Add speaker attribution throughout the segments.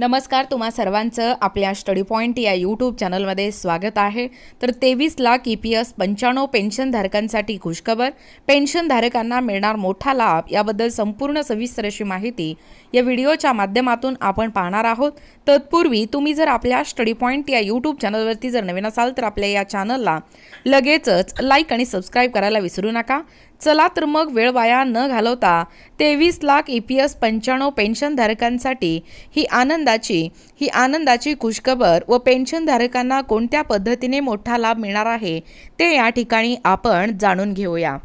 Speaker 1: नमस्कार तुम्हा सर्वांचं आपल्या स्टडी पॉईंट या यूट्यूब चॅनलमध्ये स्वागत आहे. तर तेवीस लाख ई पी एस पंच्याण्णव पेन्शनधारकांसाठी खुशखबर. पेन्शनधारकांना मिळणार मोठा लाभ याबद्दल संपूर्ण सविस्तर अशी माहिती या व्हिडिओच्या माध्यमातून आपण पाहणार आहोत. तत्पूर्वी तुम्ही जर आपल्या स्टडी पॉईंट या यूट्यूब चॅनलवरती जर नवीन असाल तर आपल्या या चॅनलला लगेचच लाईक आणि सबस्क्राईब करायला विसरू नका. चला तर मग वेळ वाया न घालवता तेवीस लाख ई पी एस पंच्याण्णव पेन्शनधारकांसाठी ही आनंदाची ही आनंदाची खुशखबर व पेन्शनधारकांना कोणत्या पद्धतीने मोठा लाभ मिळणार आहे ते या ठिकाणी आपण जाणून घेऊया.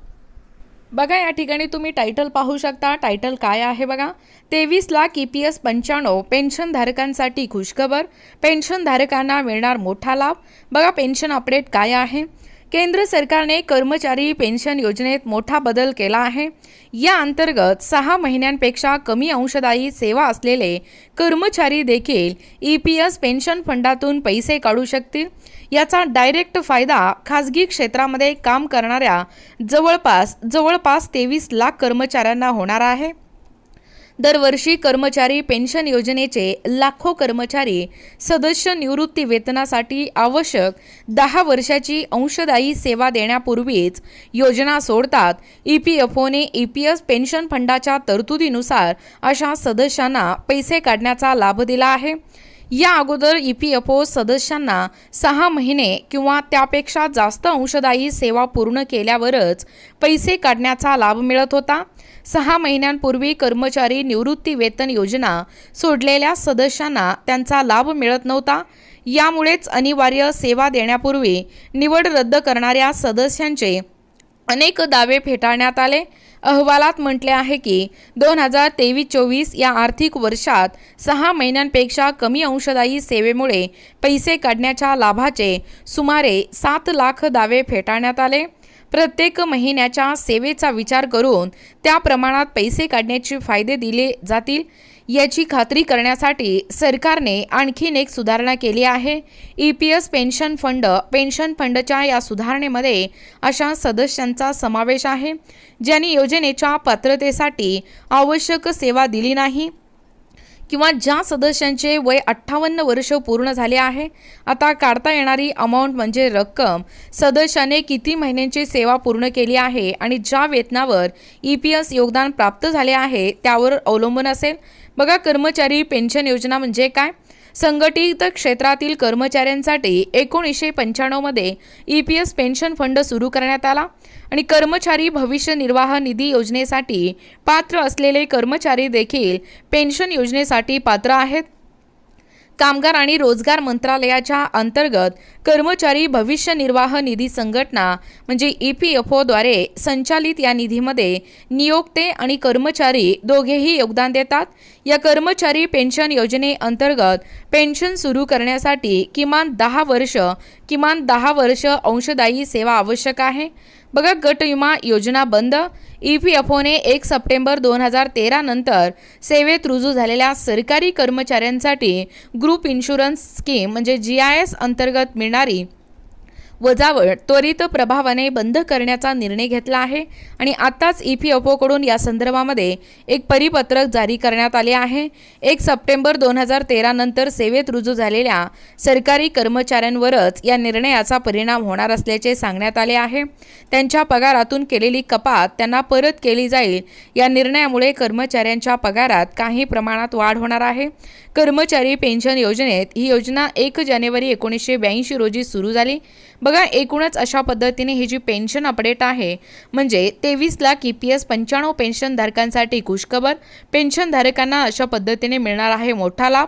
Speaker 1: बघा या ठिकाणी तुम्ही टायटल पाहू शकता. टायटल काय आहे बघा? तेवीस लाख ई पी एस पंच्याण्णव पेन्शनधारकांसाठी खुशखबर. पेन्शनधारकांना मिळणार मोठा लाभ. बघा पेन्शन अपडेट काय आहे? केंद्र सरकारने कर्मचारी पेन्शन योजनेत मोठा बदल केला आहे. या अंतर्गत सहा महिन्यांपेक्षा कमी अंशदायी सेवा असलेले कर्मचारी देखील ई पी एस पेन्शन फंडातून पैसे काढू शकतील. याचा डायरेक्ट फायदा खाजगी क्षेत्रामध्ये काम करणाऱ्या जवळपास जवळपास तेवीस लाख कर्मचाऱ्यांना होणार आहे. दरवर्षी कर्मचारी पेन्शन योजनेचे लाखो कर्मचारी सदस्य निवृत्ती वेतनासाठी आवश्यक दहा वर्षाची अंशदायी सेवा देण्यापूर्वीच योजना सोडतात. ई पी एफ ओने ई पी एस पेन्शन फंडाच्या तरतुदीनुसार अशा सदस्यांना पैसे काढण्याचा लाभ दिला आहे. या अगोदर ई पी एफ ओ सदस्यांना सहा महिने किंवा त्यापेक्षा जास्त अंशदायी सेवा पूर्ण केल्यावरच पैसे काढण्याचा लाभ मिळत होता. सहा महिन्यांपूर्वी कर्मचारी निवृत्ती वेतन योजना सोडलेल्या सदस्यांना त्यांचा लाभ मिळत नव्हता. यामुळेच अनिवार्य सेवा देण्यापूर्वी निवड रद्द करणाऱ्या सदस्यांचे अनेक दावे फेटाळण्यात आले. अहवालात म्हटले आहे की दोन हजार तेवीस चोवीस या आर्थिक वर्षात सहा महिन्यांपेक्षा कमी अंशदायी सेवेमुळे पैसे काढण्याच्या लाभाचे सुमारे सात लाख दावे फेटाळण्यात आले. प्रत्येक महिन्याच्या सेवेचा विचार करून त्या प्रमाणात पैसे काढण्याचे फायदे दिले जातील याची खात्री करण्यासाठी सरकारने आणखीन एक सुधारणा केली आहे. E P S pension fund pension फंडच्या या सुधारणेमध्ये अशा सदस्यांचा समावेश आहे ज्यांनी योजनेच्या पात्रतेसाठी आवश्यक सेवा दिली नाही. किंवा ज्या सदस्यांचे वय अठ्ठावन्न वर्ष पूर्ण झाले आहे आता काढता येणारी अमाऊंट म्हणजे रक्कम सदस्याने किती महिन्यांची सेवा पूर्ण केली आहे आणि ज्या वेतनावर ई पी एस योगदान प्राप्त झाले आहे त्यावर अवलंबून असेल. बघा कर्मचारी पेन्शन योजना म्हणजे काय? संघटित क्षेत्रातील कर्मचाऱ्यांसाठी एकोणीसशे पंच्याण्णवमध्ये E P S pension fund सुरू करण्यात आला आणि कर्मचारी भविष्य निर्वाह निधी योजनेसाठी पात्र असलेले कर्मचारी देखील पेन्शन योजनेसाठी पात्र आहेत. कामगार आणि रोजगार मंत्रालयाच्या अंतर्गत कर्मचारी भविष्य निर्वाह निधी संघटना म्हणजे ई पी एफ ओद्वारे संचालित या निधीमध्ये नियोक्ते आणि कर्मचारी दोघेही योगदान देतात. या कर्मचारी पेन्शन योजनेअंतर्गत पेन्शन सुरू करण्यासाठी किमान दहा वर्ष किमान दहा वर्ष अंशदायी सेवा आवश्यक आहे. बघा गट विमा योजना बंद. ई पी एफ ओने एक सप्टेंबर दोन हजार तेरा नंतर सेवेत रुजू झालेल्या सरकारी कर्मचाऱ्यांसाठी ग्रुप इन्शुरन्स स्कीम म्हणजे जी आय एस अंतर्गत मिळणारी वजावट त्वरित प्रभावाने बंद करण्याचा निर्णय घेतला आहे आणि आताच ई पी एफ ओकडून या संदर्भामध्ये एक परिपत्रक जारी करण्यात आले आहे. एक सप्टेंबर दोन हजार तेरा नंतर सेवेत रुजू झालेल्या सरकारी कर्मचाऱ्यांवरच या निर्णयाचा परिणाम होणार असल्याचे सांगण्यात आले आहे. त्यांच्या पगारातून केलेली कपात त्यांना परत केली जाईल या निर्णयामुळे कर्मचाऱ्यांच्या पगारात काही प्रमाणात वाढ होणार आहे. कर्मचारी पेन्शन योजनेत ही योजना एक जानेवारी एकोणीसशे ब्याऐंशी रोजी सुरू झाली. बघा एकूणच अशा पद्धतीने ही जी पेन्शन अपडेट आहे म्हणजे तेवीस लाख ई पी एस पंच्याण्णव पेन्शनधारकांसाठी खुशखबर. पेन्शनधारकांना अशा पद्धतीने मिळणार आहे मोठा लाभ.